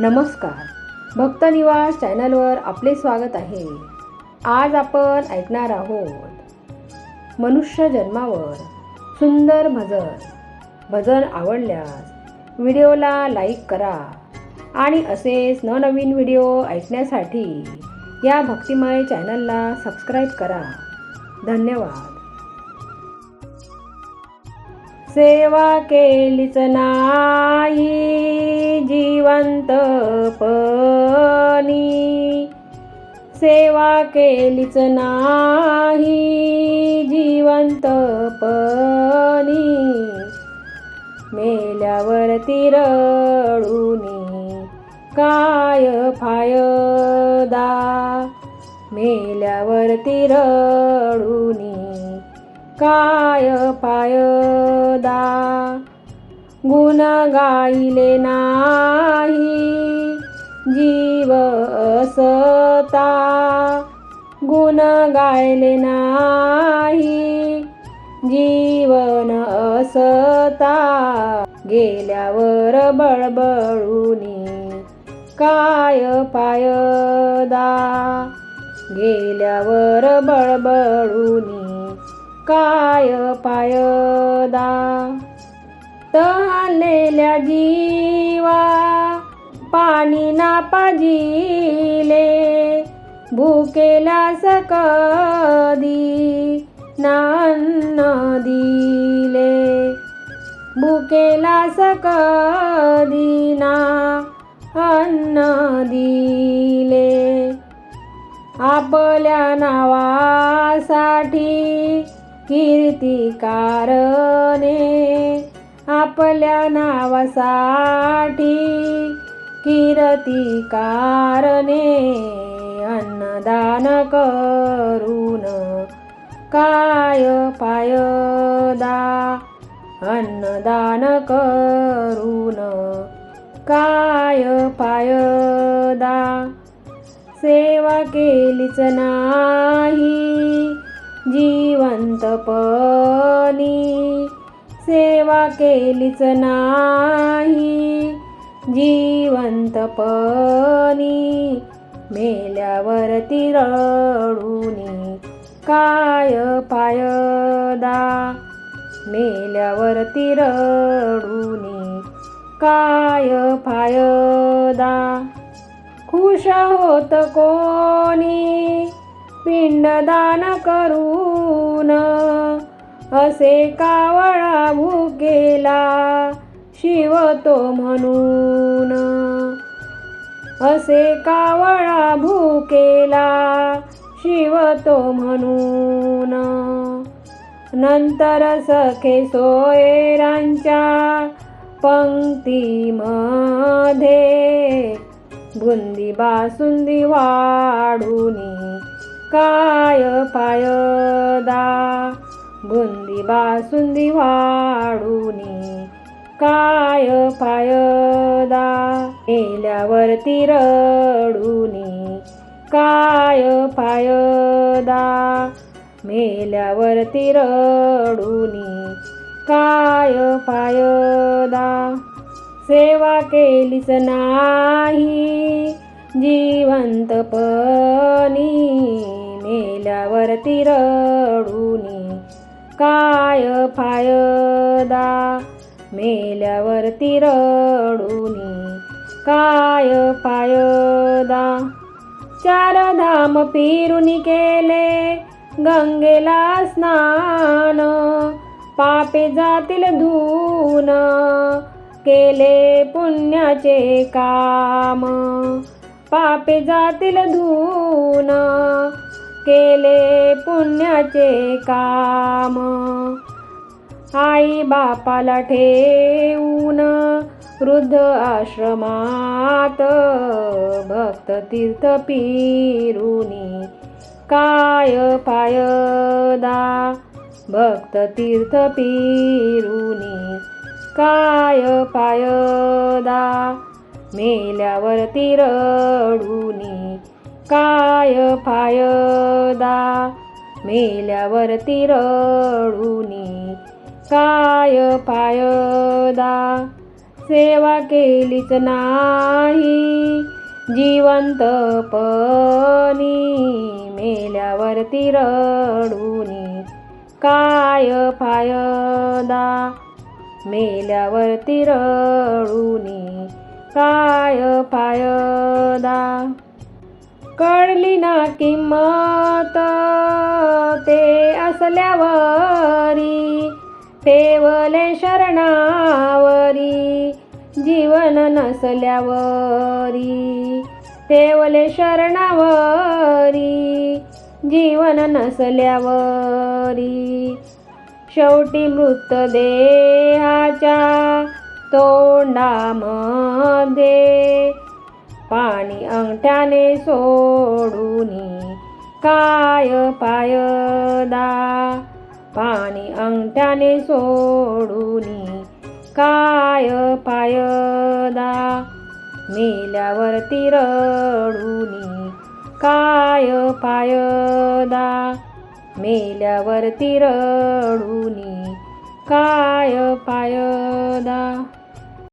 नमस्कार. भक्तनिवास चॅनलवर आपले स्वागत आहे. आज आपण ऐकणार आहोत मनुष्य जन्मावर सुंदर भजन. भजन आवडल्यास व्हिडिओला लाईक करा आणि असेच नवनवीन व्हिडिओ ऐकण्यासाठी या भक्तिमय चॅनलला सबस्क्राईब करा. धन्यवाद. सेवा केलीच नाही जिवंत पणी. सेवा केलीच नाही जिवंत पणी. मेल्यावरती रडूनी काय फायदा? मेल्यावरती रडूनी काय पायदा? गुण गाईले नाही जीव असता. गुण गायले नाही जीवन असता. गेल्यावर बळबळूनी काय पायदा? गेल्यावर बळबळूनी काय पायदा? तहानलेल्या जीवा पाणी ना पाजिले भूकेला सकदी नान्न दिले. भूकेला सकदीना अन्न दिले. आपल्या नावासाठी कीर्तिकारने आपल्या नावासाठी कीर्तिकारने अन्नदान करून काय पायदा अन्नदान करून काय पायदा सेवा केलीच नाही जिवंतपणी सेवा केलीच नाही. जिवंतपणी मेल्यावरती रडूनी काय फायदा? मेल्यावरती रडूनी काय फायदा? खुश होत कोणी? पिंडदान करून असे कावळा भुकेला शिवतो म्हणून. असे कावळा भुकेला शिवतो म्हणून. नंतर सखे सोयरांच्या पंक्तीमध्ये बुंदी बासुंदी वाढूनी काय फायदा बुंदी बासुंदी वाढूनी काय फायदा मेल्यावरती रडूनी काय फायदा मेल्यावरती रडूनी काय फायदा सेवा केलीच नाही जिवंतपणी मेल्यावरती रडूनी. काय फायदा? मेल्यावरती रडूनी. काय फायदा? चार धाम फिरून केले गंगेला स्नान. पापे जातील धून. केले पुण्याचे काम. पापे जातील धून. केले पुण्याचे काम. आई बापाला ठेवून वृद्ध आश्रमात भक्त तीर्थ पिरुनी काय पायदा भक्त तीर्थ पिरुनी काय पायदा मेल्यावर तिरडुनी काय फायदा? मेल्यावरती रडूनी काय फायदा? सेवा केलीच नाही. जिवंतपणी मेल्यावरती रडूनी काय फायदा? मेल्यावरती रडूनी काय फायदा? कळली ना किंमत ते असल्यावरी ठेवले शरणावरी जीवन नसल्यावरी. ठेवले शरणावरी जीवन नसल्यावरी. शेवटी मृतदेहाच्या तोंडामध्ये पाणी अंगठ्याने सोडूनी काय पायदा पाणी अंगठ्याने सोडूनी काय पायदा मेल्यावरती रडूनी काय पायदा मेल्यावरती रडूनी काय पायदा